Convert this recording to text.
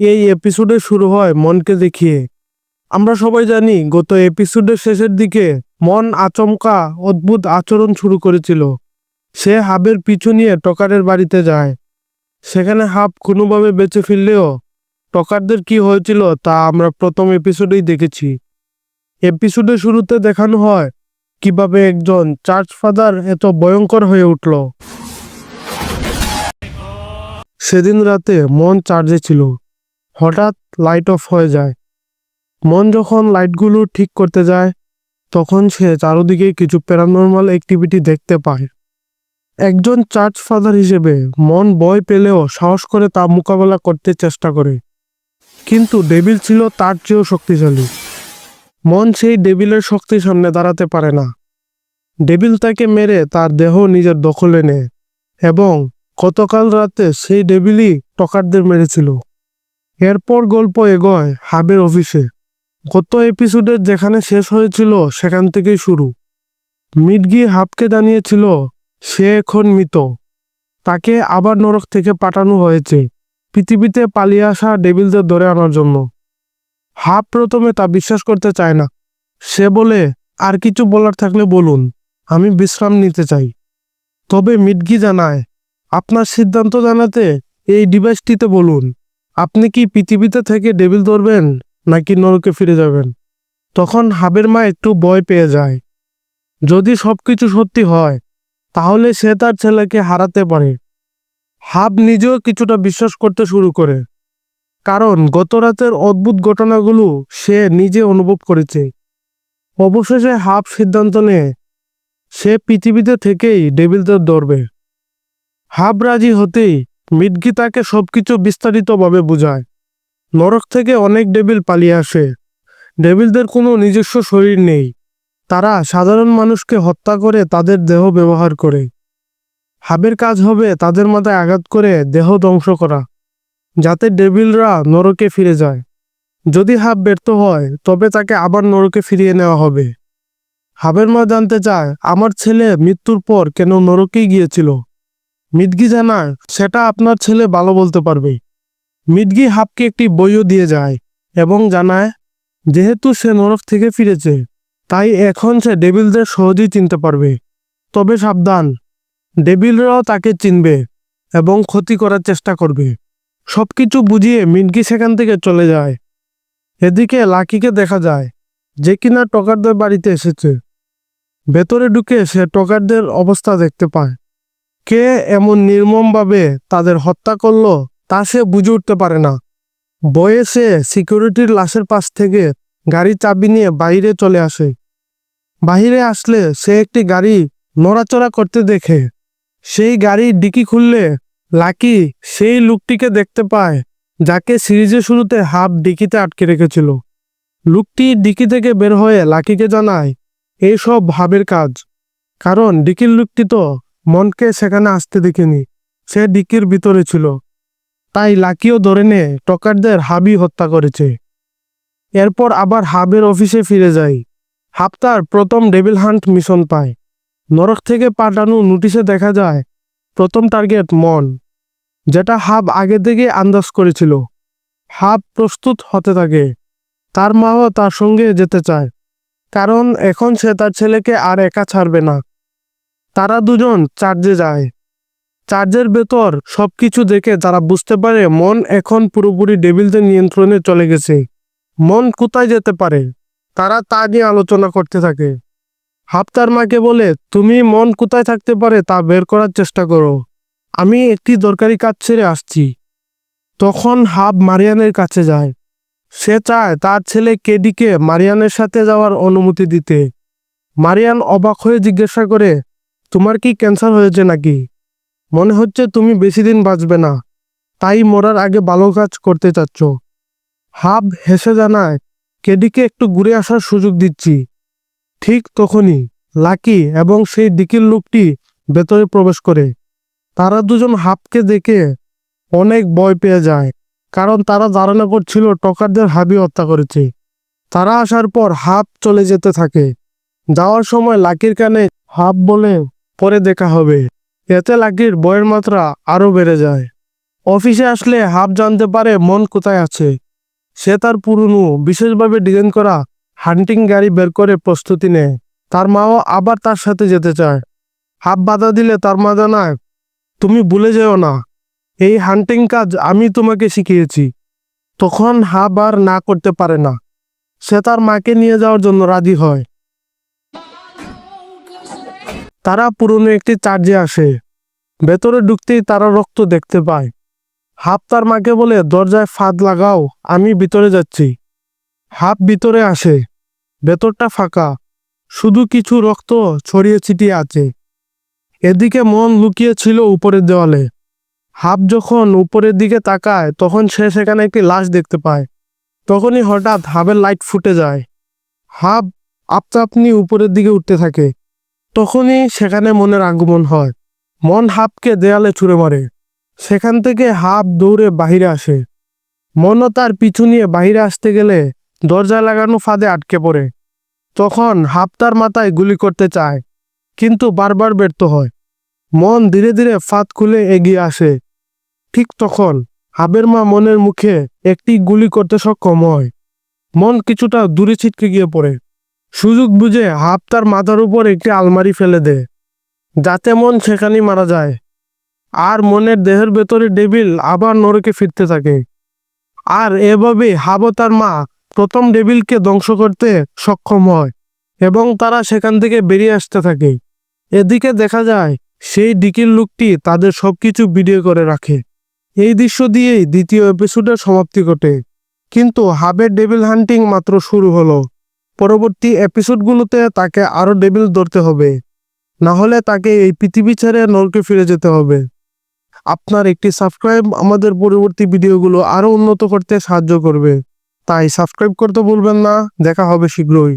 এই এপিসোডে শুরু হয় মনকে দেখিয়ে। আমরা সবাই জানি গত এপিসোডের শেষের দিকে মন আচমকা অদ্ভুত আচরণ শুরু করেছিল। সে হাবের পিছু নিয়ে টকারের বাড়িতে যায়। সেখানে হাব কোনোভাবে বেঁচে ফিরলেও টকারদের কি হয়েছিল তা আমরা প্রথম এপিসোডেই দেখেছি। এপিসোডের শুরুতে দেখানো হয় কীভাবে একজন চার্চ ফাদার এত ভয়ঙ্কর হয়ে উঠল। সেদিন রাতে মন চার্জে ছিল। হঠাৎ লাইট অফ হয়ে যায়। মন যখন লাইটগুলো ঠিক করতে যায়, তখন সে চারদিকে কিছু প্যারানর্মাল অ্যাক্টিভিটি দেখতে পায়। একজন চার্চ ফাদার হিসেবে মন ভয় পেলেও সাহস করে তা মোকাবেলা করতে চেষ্টা করে। কিন্তু ডেবিল ছিল তার চেয়েও শক্তিশালী। মন সেই ডেবিলের শক্তির সামনে দাঁড়াতে পারে না। ডেবিল তাকে মেরে তার দেহ নিজের দখলে নেয় এবং গতকাল রাতে সেই ডেবিলই টকারদের মেরেছিল। এরপর গল্প এগোয় হাবের অফিসে। গত এপিসোডের যেখানে শেষ হয়েছিল, সেখান থেকেই শুরু। মিডগি হাবকে জানিয়েছিল, সে এখন মৃত। তাকে আবার নরক থেকে পাঠানো হয়েছে। পৃথিবীতে পালিয়ে আসা ডেভিলদের ধরে আনার জন্য। হাব প্রথমে তা বিশ্বাস করতে চায় না। সে বলে, আর কিছু বলার থাকলে বলুন, আমি বিশ্রাম নিতে চাই। তবে মিডগি জানায়, আপনার সিদ্ধান্ত জানাতে এই ডিভাইসটিতে বলুন। আপনি কি পৃথিবীতে থেকে ডেবিল ধরবেন নাকি নরকে ফিরে যাবেন? তখন হাবের মা একটু ভয় পেয়ে যায়। যদি সব কিছু সত্যি হয়, তাহলে সে তার ছেলেকে হারাতে পারে। হাব নিজেও কিছুটা বিশ্বাস করতে শুরু করে। কারণ গত রাতের অদ্ভুত ঘটনাগুলো সে নিজে অনুভব করেছে। অবশেষে হাব সিদ্ধান্ত নেয়, সে পৃথিবীতে থেকেই ডেভিলদের ধরবে। হাব রাজি হতেই মিডগি তাকে সবকিছু বিস্তারিতভাবে বোঝায়। নরক থেকে অনেক ডেবিল পালিয়ে আসে। ডেবিলদের কোনো নিজস্ব শরীর নেই। তারা সাধারণ মানুষকে হত্যা করে তাদের দেহ ব্যবহার করে। হাবের কাজ হবে তাদের মাথায় আঘাত করে দেহ ধ্বংস করা, যাতে ডেবিলরা নরকে ফিরে যায়। যদি হাব ব্যর্থ হয়, তবে তাকে আবার নরকে ফিরিয়ে নেওয়া হবে। হাবের মা জানতে চায়, আমার ছেলে মৃত্যুর পর কেন নরকেই গিয়েছিল? মিদগি জানায় সেটা আপনার ছেলে ভালো বলতে পারবে। মিদগি হাবকে একটি বইও দিয়ে যায় এবং জানায়, যেহেতু সে নরক থেকে ফিরেছে, তাই এখন সে ডেবিলদের সহজেই চিনতে পারবে। তবে সাবধান ডেবিলরাও তাকে চিনবে এবং ক্ষতি করার চেষ্টা করবে সব কিছু বুঝিয়ে মিনকি সেখান থেকে চলে যায়। এদিকে লাকিকে দেখা যায় যে কিনা টকারদের বাড়িতে এসেছে। ভেতরে ঢুকে সে টকারদের অবস্থা দেখতে পায়। কে এমন নির্মমভাবে তাদের হত্যা করল তা সে বুঝে উঠতে পারে না। বয়ে সে সিকিউরিটির লাশের পাশ থেকে গাড়ি চাবি নিয়ে বাইরে চলে আসে। বাহিরে আসলে সে একটি গাড়ি নড়াচড়া করতে দেখে। সেই গাড়ির ডিকি খুললে লাকি সেই লোকটিকে দেখতে পায়, যাকে সিরিজের শুরুতে হাফ ডিকিতে আটকে রেখেছিল। লোকটি ডিকি থেকে বের হয়ে লাকিকে জানায় এইসব ভাবের কাজ। কারণ ডিকির লোকটি তো মনকে সেখানে আসতে দেখেনি। সে ডিকির ভিতরে ছিল। তাই লাকিও ধরে নে টকারদের হাবি হত্যা করেছে। এরপর আবার হাবের অফিসে ফিরে যায়। হাব তার প্রথম ডেভিল হান্ট মিশন পায়। নরক থেকে পাঠানো নোটিশে দেখা যায়, প্রথম টার্গেট মন, যেটা হাব আগে থেকে আন্দাজ করেছিল। হাব প্রস্তুত হতে থাকে। তার মাও তার সঙ্গে যেতে চায়। কারণ এখন সে তার ছেলেকে আর একা ছাড়বে না। তারা দুজন চার্জে যায়। চার্জের ভেতর সব কিছু দেখে তারা বুঝতে পারে, মন এখন পুরোপুরি ডেভিলদের নিয়ন্ত্রণে চলে গেছে। মন কোথায় যেতে পারে? তারা তা নিয়ে আলোচনা করতে থাকে। হাব তার মাকে বলে, তুমি মন কোথায় থাকতে পারে তা বের করার চেষ্টা করো। আমি একটি দরকারি কাজ ছেড়ে আসছি। তখন হাব মারিয়ানের কাছে যায়। সে চায় তার ছেলে কেডিকে মারিয়ানের সাথে যাওয়ার অনুমতি দিতে। মারিয়ান অবাক হয়ে জিজ্ঞাসা করে তোমার কি ক্যান্সার হয়েছে নাকি? মনে হচ্ছে তুমি বেশি দিন বাঁচবে না। তাই মরার আগে ভালো কাজ করতে চাচ্ছ। হাব হেসে জানায়, কেডিকে একটু ঘুরে আসার সুযোগ দিচ্ছি। ঠিক তখনই লাকি এবং সেই দিকির লোকটি ভেতরে প্রবেশ করে। তারা দুজন হাবকে দেখে অনেক ভয় পেয়ে যায়, কারণ তারা ধারণা করছিল টকারদের হাবি হত্যা করেছে। তারা আসার পর হাব চলে যেতে থাকে। যাওয়ার সময় লাকির কানে হাব বলে পরে দেখা হবে। এতে লাকির বয়ের মাত্রা আরও বেড়ে যায়। অফিসে আসলে হাফ জানতে পারে মন কোথায় আছে। সে তার পুরনো, বিশেষভাবে ডিজাইন করা হান্টিং গাড়ি বের করে প্রস্তুতি নেয়। তার মাও আবার তার সাথে যেতে চায়। হাফ বাধা দিলে তার মা জানায়, তুমি ভুলে যেও না। এই হান্টিং কাজ আমি তোমাকে শিখিয়েছি। তখন হাব আর না করতে পারে না। সে তার মাকে নিয়ে যাওয়ার জন্য রাজি হয়। তারা পুরনো একটি চার্জে আসে। ভেতরে ঢুকতেই তারা রক্ত দেখতে পায়। হাফ তার মাকে বলে, দরজায় ফাঁদ লাগাও, আমি ভিতরে যাচ্ছি। হাফ ভিতরে আসে। ভেতরটা ফাঁকা। শুধু কিছু রক্ত ছড়িয়ে ছিটিয়ে আছে। এদিকে মন লুকিয়ে ছিল উপরের দেওয়ালে। হাফ যখন উপরের দিকে তাকায়, তখন সে সেখানে একটি লাশ দেখতে পায়। তখনই হঠাৎ হাবের লাইট ফুটে যায়। আপনা আপনি উপরের দিকে উঠতে থাকে। তখনই সেখানে মনের আগমন হয়। মন হাবকে দেয়ালে ছুঁড়ে মারে। সেখান থেকে হাব দৌড়ে বাহিরে আসে। মনও তার পিছু নিয়ে বাহিরে আসতে গেলে দরজা লাগানো ফাঁদে আটকে পড়ে। তখন হাব তার মাথায় গুলি করতে চায়, কিন্তু বারবার ব্যর্থ হয়। মন ধীরে ধীরে ফাঁদ খুলে এগিয়ে আসে। ঠিক তখন হাবের মা মনের মুখে একটি গুলি করতে সক্ষম হয়। মন কিছুটা দূরে ছিটকে গিয়ে পড়ে। সুযোগ বুঝে হাফ তার মাথার উপর একটি আলমারি ফেলে দেয় যাতে মন সেখানেই মারা যায়। আর মনের দেহের ভেতরে ডেবিল আবার নরকে ফিরতে থাকে। আর এভাবে হাব তার মা প্রথম ডেবিলকে ধ্বংস করতে সক্ষম হয় এবং তারা সেখান থেকে বেরিয়ে আসতে থাকে। এদিকে দেখা যায় সেই ডিকির লোকটি তাদের সবকিছু ভিডিও করে রাখে। এই দৃশ্য দিয়েই দ্বিতীয় এপিসোডের সমাপ্তি ঘটে। কিন্তু হাবের ডেভিল হান্টিং মাত্র শুরু হলো। পরবর্তী এপিসোডগুলোতে তাকে আরও ডেবিল ধরতে হবে। না হলে তাকে এই পৃথিবী ছেড়ে নরকে ফিরে যেতে হবে। আপনার একটি সাবস্ক্রাইব আমাদের পরবর্তী ভিডিওগুলো আরও উন্নত করতে সাহায্য করবে। তাই সাবস্ক্রাইব করতে ভুলবেন না। দেখা হবে শীঘ্রই।